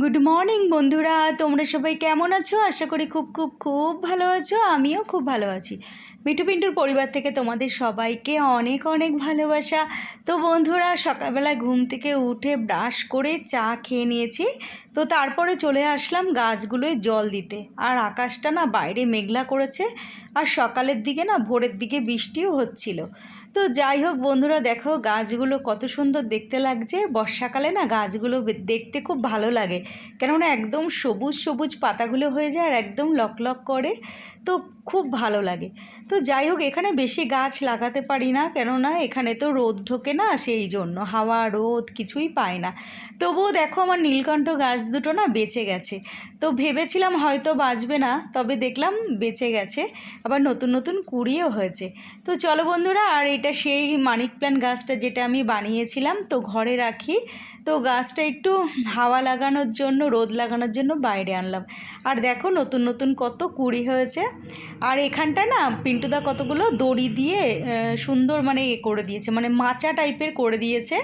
Good morning বন্ধুরা। তোমরা সবাই কেমন আছো? আশা করি খুব খুব খুব ভালো আছো। আমিও খুব ভালো আছি। মিঠু পিন্টুর পরিবার থেকে তোমাদের সবাইকে অনেক অনেক ভালোবাসা। তো বন্ধুরা, সকালবেলা ঘুম থেকে উঠে ব্রাশ করে চা খেয়ে নিয়েছি। তো তারপরে চলে আসলাম গাছগুলোয় জল দিতে। আর আকাশটা না বাইরে মেঘলা করেছে। আর সকালের দিকে না ভোরের দিকে বৃষ্টিও হচ্ছিল। তো যাই হোক বন্ধুরা, দেখো গাছগুলো কত সুন্দর দেখতে লাগছে। বর্ষাকালে না গাছগুলো দেখতে খুব ভালো লাগে। কেননা একদম সবুজ সবুজ পাতাগুলো হয়ে যায় আর একদম লকলক করে। তো খুব ভালো লাগে। তো যাই হোক, এখানে বেশি গাছ লাগাতে পারি না, কেননা এখানে তো রোদ ঢোকে না, সেই জন্য হাওয়া, রোদ কিছুই পায় না। তবুও দেখো আমার নীলকণ্ঠ গাছ দুটো না বেঁচে গেছে। তো ভেবেছিলাম হয়তো বাঁচবে না, তবে দেখলাম বেঁচে গেছে, আবার নতুন নতুন কুড়িও হয়েছে। তো চলো বন্ধুরা, আর এটা সেই মানিক প্ল্যান্ট গাছটা যেটা আমি বানিয়েছিলাম, তো ঘরে রাখি। তো গাছটা একটু হাওয়া লাগানোর জন্য, রোদ লাগানোর জন্য বাইরে আনলাম। আর দেখো নতুন নতুন কত কুড়ি হয়েছে। আর এখানটা না পিন্টুদা কতগুলো দড়ি দিয়ে সুন্দর মানে এ করে দিয়েছে মানে মাচা টাইপের করে দিয়েছে,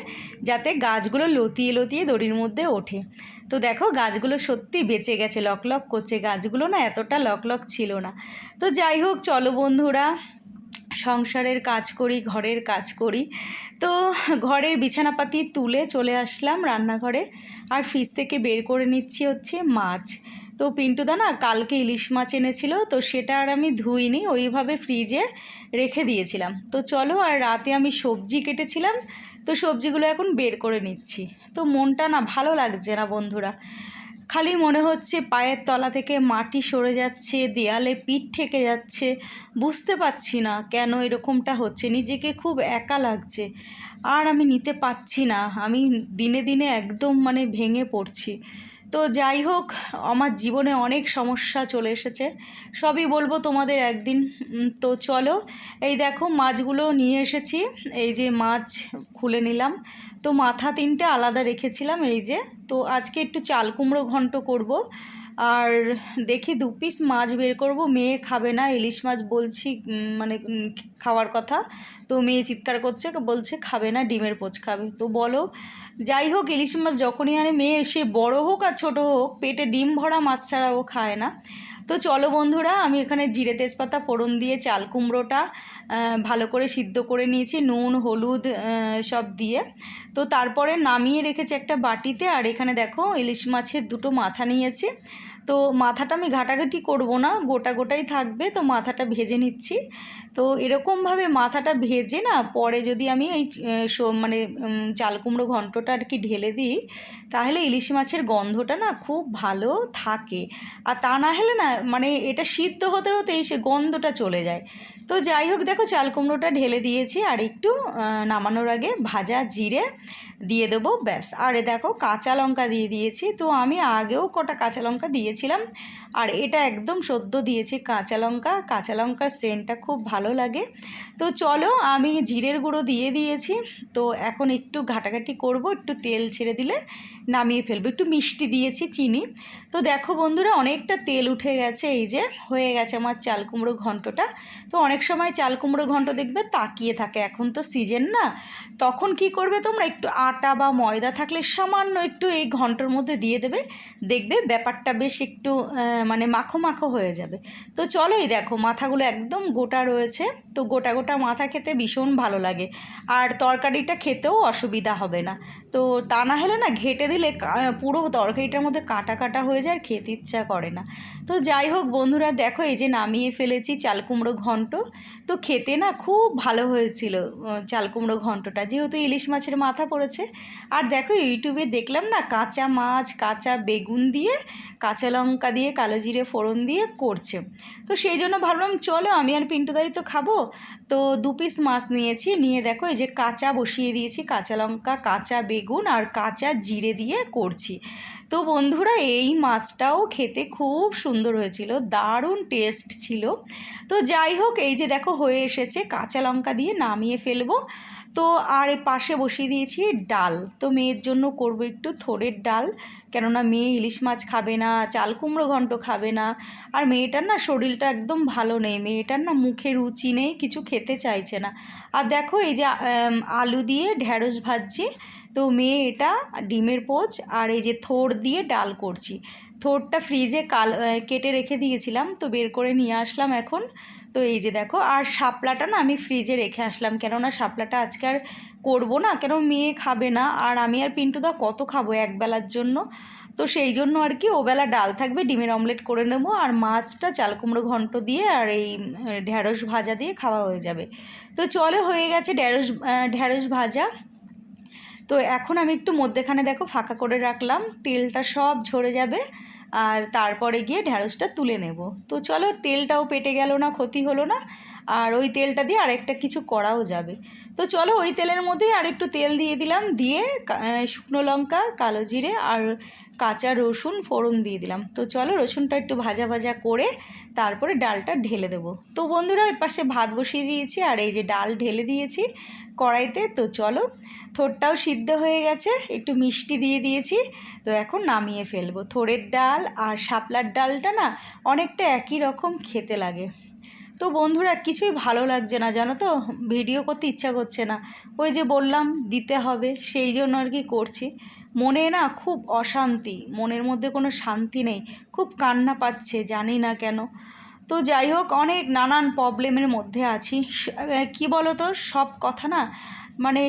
যাতে গাছগুলো লতিয়ে লতিয়ে দড়ির মধ্যে ওঠে। তো দেখো গাছগুলো সত্যি বেঁচে গেছে লকলক করছে, গাছগুলো না এতটা লকলক ছিল না। তো যাই হোক, চলো বন্ধুরা, সংসারের কাজ করি, ঘরের কাজ করি। তো ঘরের বিছানাপাতি তুলে চলে আসলাম রান্নাঘরে, আর ফ্রিজ থেকে বের করে নিচ্ছি হচ্ছে মাছ। তো পিন্টুদা না কালকে ইলিশ মাছ এনেছিল, তো সেটা আর আমি ধুইনি, ওইভাবে ফ্রিজে রেখে দিয়েছিলাম। তো চলো আর রাতে আমি সবজি কেটেছিলাম, তো সবজিগুলো এখন বের করে নিচ্ছি। তো মনটা না ভালো লাগছে না বন্ধুরা। খালি মনে হচ্ছে পায়ের তলা থেকে মাটি সরে যাচ্ছে, দেয়ালে পিঠ ঠেকে যাচ্ছে, বুঝতে পারছি না কেন এরকমটা হচ্ছে, নিজেকে খুব একা লাগছে। আর আমি নিতে পারছি না, আমি দিনে দিনে একদম মানে ভেঙে পড়ছি। তো যাই হোক, আমার জীবনে অনেক সমস্যা চলে এসেছে। সবই বলব তোমাদের একদিন। তো চলো, এই দেখো মাছগুলো নিয়ে এসেছি। এই যে মাছ খুলে নিলাম। তো মাথা তিনটে আলাদা রেখেছিলাম এই যে। তো আজকে একটু চাল কুমড়ো ঘন্ট করব। আর দেখি দু পিস মাছ বের করব। মেয়ে খাবে না, ইলিশ মাছ বলছি মানে খাওয়ার কথা। তো মেয়ে চিৎকার করছে, বলছে, খাবে না, ডিমের পোচ খাবে। তো বলো, যাই হোক, ইলিশ মাছ যখনই আনে, মেয়ে সে বড় হোক আর ছোটো হোক, পেটে ডিম ভরা মাছ ছাড়া ও খায় না। তো চলো বন্ধুরা, আমি এখানে জিরে তেজপাতা, ফোড়ন দিয়ে চাল কুমড়োটা ভালো করে সিদ্ধ করে নিয়েছি, নুন, হলুদ সব দিয়ে। তো তারপরে নামিয়ে রেখেছি একটা বাটিতে, আর এখানে দেখো, ইলিশ মাছের দুটো মাথা নিয়েছি। তো মাথাটা আমি ঘাটাঘাটি করব না, গোটা গোটাই থাকবে, তো মাথাটা ভেজে নিচ্ছি। তো এরকমভাবে মাথাটা ভেজে না, পরে যদি আমি এই মানে চাল কুমড়ো ঘন্টটা আর কি ঢেলে দিই, তাহলে ইলিশ মাছের গন্ধটা না খুব ভালো থাকে। আর তা না হলে না মানে এটা সিদ্ধ হতে হতেই সে গন্ধটা চলে যায়। তো যাই হোক, দেখো চাল কুমড়োটা ঢেলে দিয়েছি, আর একটু নামানোর আগে ভাজা জিরে দিয়ে দেবো, ব্যাস। আর দেখো কাঁচা লঙ্কা দিয়ে দিয়েছি, তো আমি আগেও কটা কাঁচা লঙ্কা দিয়েছিলাম। আর এটা একদম সদ্য দিয়েছি কাঁচা লঙ্কা। কাঁচা লঙ্কার সেন্টটা খুব ভালো লাগে। তো চলো আমি জিরের গুঁড়ো দিয়ে দিয়েছি। তো এখন একটু ঘাটাঘাটি করব, একটু তেল ছেড়ে দিলে নামিয়ে ফেলব। একটু মিষ্টি দিয়েছি, চিনি। তো দেখো বন্ধুরা, অনেকটা তেল উঠে গেছে, এই যে হয়ে গেছে আমার চাল কুমড়ো ঘন্টটা। তো অনেক সময় চাল কুমড়ো ঘন্ট দেখবে তাকিয়ে থাকে, এখন তো সিজন না। তখন কি করবে তোমরা? একটু আটা বা ময়দা থাকলে সামান্য একটু এই ঘণ্টার মধ্যে দিয়ে দেবে। দেখবে ব্যাপারটা বেশ একটু মানে মাখো মাখো হয়ে যাবে। তো চলোই দেখো, মাথাগুলো একদম গোটা রয়েছে। তো গোটা গোটা মাথা খেতে ভীষণ ভালো লাগে। আর তরকারিটা খেতেও অসুবিধা হবে না। তো তা না হলে না ঘেটে দিলে পুরো তরকারিটার মধ্যে কাটা কাটা হয়ে যায় আর খেতে ইচ্ছা করে না। তো যাই হোক বন্ধুরা, দেখো এই যে নামিয়ে ফেলেছি চাল কুমড়ো ঘন্ট। তো খেতে না খুব ভালো হয়েছিল চাল কুমড়ো ঘন্টটা। যেহেতু ইলিশ মাছের মাথা পড়েছে। আর দেখো ইউটিউবে দেখলাম না কাঁচা মাছ, কাঁচা বেগুন দিয়ে কাঁচা লঙ্কা দিয়ে, কালো জিরে, ফোড়ন দিয়ে করছে। তো সেই জন্য ভাবলাম, চলো আমি আর পিন্টুদাই তো খাব। তো দু পিস মাছ নিয়েছি। নিয়ে দেখো, এই যে কাঁচা বসিয়ে দিয়েছি, কাঁচা লঙ্কা, কাঁচা বেগুন আর কাঁচা জিরে দিয়ে করছি। তো বন্ধুরা, এই মাছটাও খেতে খুব সুন্দর হয়েছিল, দারুণ টেস্ট ছিল। তো যাই হোক, এই যে দেখো, হয়ে এসেছে। কাঁচা লঙ্কা দিয়ে নামিয়ে ফেলব। তো আর এ পাশে বসিয়ে দিয়েছি ডাল। তো মেয়ের জন্য করব একটু থোড়ের ডাল। কেননা মেয়ে ইলিশ মাছ খাবে না, চাল কুমড়ো ঘন্ট খাবে না। আর মেয়েটার না শরীরটা একদম ভালো নেই। মেয়েটার না মুখে রুচি নেই, কিছু খেতে চাইছে না। আর দেখো এই যে আলু দিয়ে ঢ্যাঁড়স ভাজছি। তো মেয়ে এটা ডিমের পোচ আর এই যে থোর দিয়ে ডাল করছি। থোরটা ফ্রিজে কাল কেটে রেখে দিয়েছিলাম, তো বের করে নিয়ে আসলাম এখন। তো এই যে দেখো, আর শাপলাটা না আমি ফ্রিজে রেখে আসলাম, কেননা শাপলাটা আজকে আর করব না, কেন মেয়ে খাবে না, আর আমি আর পিন্টুদা কত খাব একবেলার জন্য। তো সেই জন্য আর কি, ওবেলা ডাল থাকবে, ডিমের অমলেট করে নেব, আর মাছটা চাল কুমড়ো ঘন্ট দিয়ে আর এই ঢ্যাঁড়স ভাজা দিয়ে খাওয়া হয়ে যাবে। তো চলে হয়ে গেছে ঢ্যাঁড়স ঢ্যাঁড়স ভাজা। তো এখন আমি একটু মধ্যেখানে দেখো ফাঁকা করে রাখলাম, তেলটা সব ঝরে যাবে আর তারপরে গিয়ে ঢ্যাঁড়সটা তুলে নেব। তো চলো তেলটাও পেটে গেল না, ক্ষতি হলো না, আর ওই তেলটা দিয়ে আরেকটা কিছু করাও যাবে। তো চলো ওই তেলের মধ্যেই আর একটু তেল দিয়ে দিলাম, দিয়ে শুকনো লঙ্কা, কালো জিরে আর কাঁচা রসুন ফোড়ন দিয়ে দিলাম। তো চলো রসুনটা একটু ভাজা ভাজা করে তারপরে ডালটা ঢেলে দেবো। তো বন্ধুরা ওই পাশে ভাত বসিয়ে দিয়েছি আর এই যে ডাল ঢেলে দিয়েছি কড়াইতে। তো চলো, থোরটাও সিদ্ধ হয়ে গেছে, একটু মিষ্টি দিয়ে দিয়েছি। তো এখন নামিয়ে ফেলব। থোরের ডাল আর শাপলার ডালটা না অনেকটা একই রকম খেতে লাগে। তো বন্ধুরা, কিছুই ভালো লাগছে না, জানো তো? ভিডিও করতে ইচ্ছা করছে না। ওই যে বললাম, দিতে হবে, সেই জন্য আর কি করছি। মনে না খুব অশান্তি, মনের মধ্যে কোনো শান্তি নেই, খুব কান্না পাচ্ছে, জানি না কেন। তো যাই হোক, অনেক নানান প্রবলেমের মধ্যে আছি। কি বলো তো সব কথা না মানে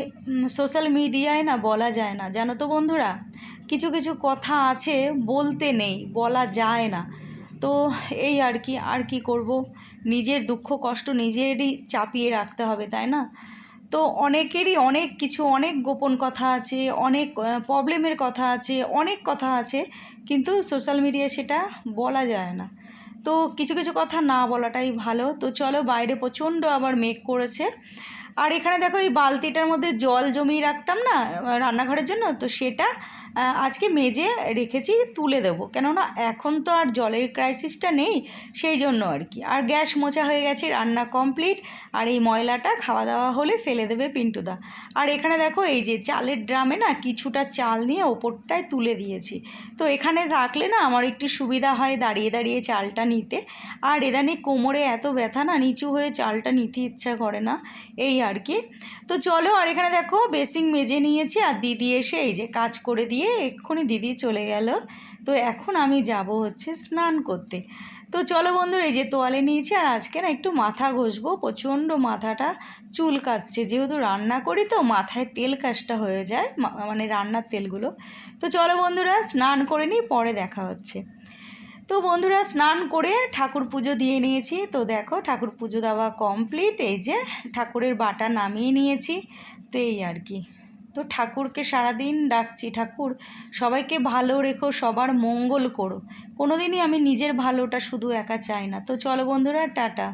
সোশ্যাল মিডিয়ায় না বলা যায় না। জানো তো বন্ধুরা, কিছু কিছু কথা আছে বলতে নেই, বলা যায় না। তো এই আর কি আর কি করব? নিজের দুঃখ কষ্ট নিজেরই চাপিয়ে রাখতে হবে, তাই না? তো অনেকেরই অনেক কিছু, অনেক গোপন কথা আছে, অনেক প্রবলেমের কথা আছে, অনেক কথা আছে, কিন্তু সোশ্যাল মিডিয়ায় সেটা বলা যায় না। তো কিছু কিছু কথা না বলাটাই ভালো। তো চলো বাইরে প্রচণ্ড আবার মেঘ করেছে। আর এখানে দেখো এই বালতিটার মধ্যে জল জমিয়ে রাখতাম না, রান্নাঘরের জন্য, তো সেটা আজকে মেজে রেখেছি, তুলে দেবো। কেননা এখন তো আর জলের ক্রাইসিসটা নেই, সেই জন্য আর কি। আর গ্যাস মোছা হয়ে গেছে, রান্না কমপ্লিট আর এই ময়লাটা খাওয়া দাওয়া হলে ফেলে দেবে পিন্টুদা। আর এখানে দেখো এই যে চালের ড্রামে না কিছুটা চাল নিয়ে ওপরটায় তুলে দিয়েছি। তো এখানে থাকলে না আমার একটু সুবিধা হয় দাঁড়িয়ে দাঁড়িয়ে চালটা নিতে। আর এদানি কোমরে এত ব্যথা না, নিচু হয়ে চালটা নিতে ইচ্ছা করে না। এই আর কি তো চলো আর এখানে দেখো, বেসিং মেজে নিয়েছি আর দিদি এসে এই যে কাজ করে দিয়ে এক্ষুনি দিদি চলে গেল। তো এখন আমি যাব হচ্ছে স্নান করতে। তো চলো বন্ধুরা, এই যে তোয়ালে নিয়েছি আর আজকে না একটু মাথা ঘষবো, প্রচণ্ড মাথাটা চুল কাচ্ছে যেহেতু রান্না করি তো মাথায় তেল কাজটা হয়ে যায় মানে রান্নার তেলগুলো। তো চলো বন্ধুরা, স্নান করে নিই, পরে দেখা হচ্ছে। তো বন্ধুরা স্নান করে ঠাকুর পুজো দিয়ে নিয়েছি। তো দেখো ঠাকুর পুজো দেওয়া কমপ্লিট এই যে ঠাকুরের বাটা নামিয়ে নিয়েছি। তো এই আর কি। তো ঠাকুরকে সারাদিন ডাকছি, ঠাকুর, সবাইকে ভালো রেখো, সবার মঙ্গল করো। কোনো দিনই আমি নিজের ভালোটা শুধু একা চাই না। তো চলো বন্ধুরা, টাটা।